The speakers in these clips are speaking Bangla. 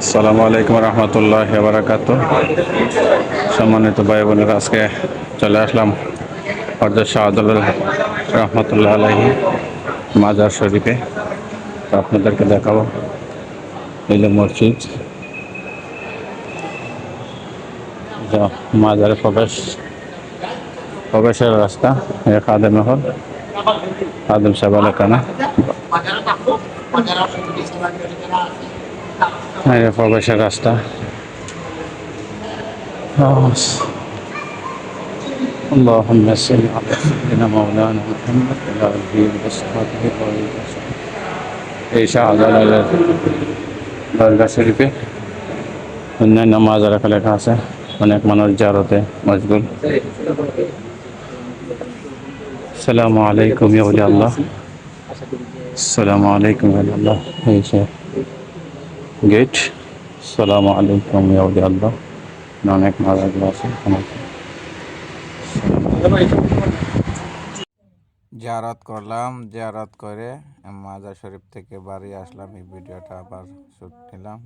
আসসালামু আলাইকুম রহমতুল্লাহ বারাকাত সম্মানিত ভাই বোনেরা, আজকে চলে আসলাম হরজত শাহদুল রহমতুল্লাহ আলহি মাজার শরীফে। আপনাদেরকে দেখাবো এই যে মসজিদ মাজারে প্রবেশ, প্রবেশের রাস্তা, এ খাদেম হল খাদেম সাহেব এলাকানা প্রবেশের রাস্তা اللهم صل على سيدنا مولانا محمد وعلى اله وصحبه وسلم এই শাহজালালের দরগা শরীফে অন্যান্য মাজারা লেখা আছে অনেক মানুষ জারতে মশগুল সালামু আলাইকুম ইয়া ওলি আল্লাহ আসসালামু আলাইকুম ইয়া ওলি আল্লাহ এই সে গেট। সালামু আলাইকুম, ইয়া ওলি আল্লাহ অনেক মাজারগুলো আছে। জিয়ারত করলাম, জিয়ারত করে মাজার শরীফ থেকে বাড়ি আসলাম, এই ভিডিওটা আবার শুট নিলাম।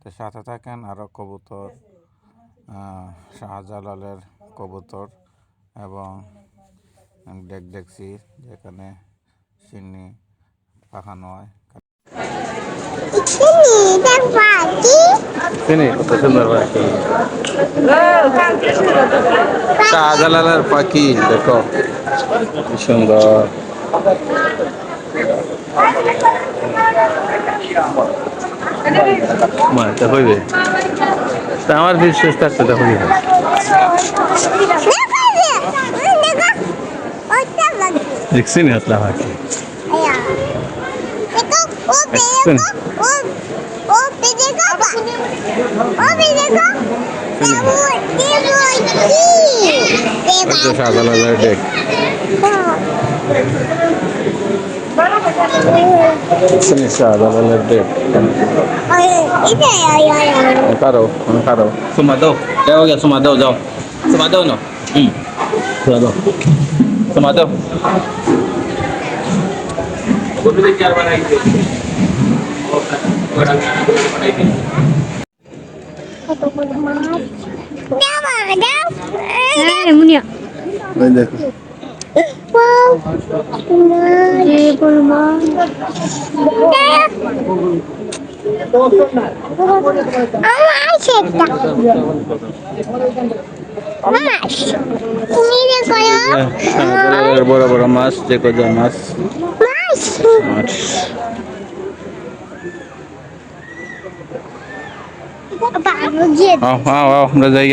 তো সাথে থাকেন আরও কবুতর শাহজালালের কবুতর এবং ডেক দেখছি যেখানে চিনি পাখানো হয় চিনি কত সুন্দর পাখি। শাহজালালের পাখি, দেখো। কি সুন্দর। মারতে হইবে? তা আমার বিশ্বাস থাকছে তখন দেখছি নি আসলে পাখি শাহজালালের ডেক দেখছি শাহজালালের ডেক কারো কারো সুমা দাও যাও গিয়া সুমা দাও যাও সুমা দাও না হুম সুমা দাও সুমা দাও হ্যাঁ মুনিয়া ওই দেখো যে বলমা শাহজালালের বড় বড় মাছ যে কত মাছ আও আমরা যাই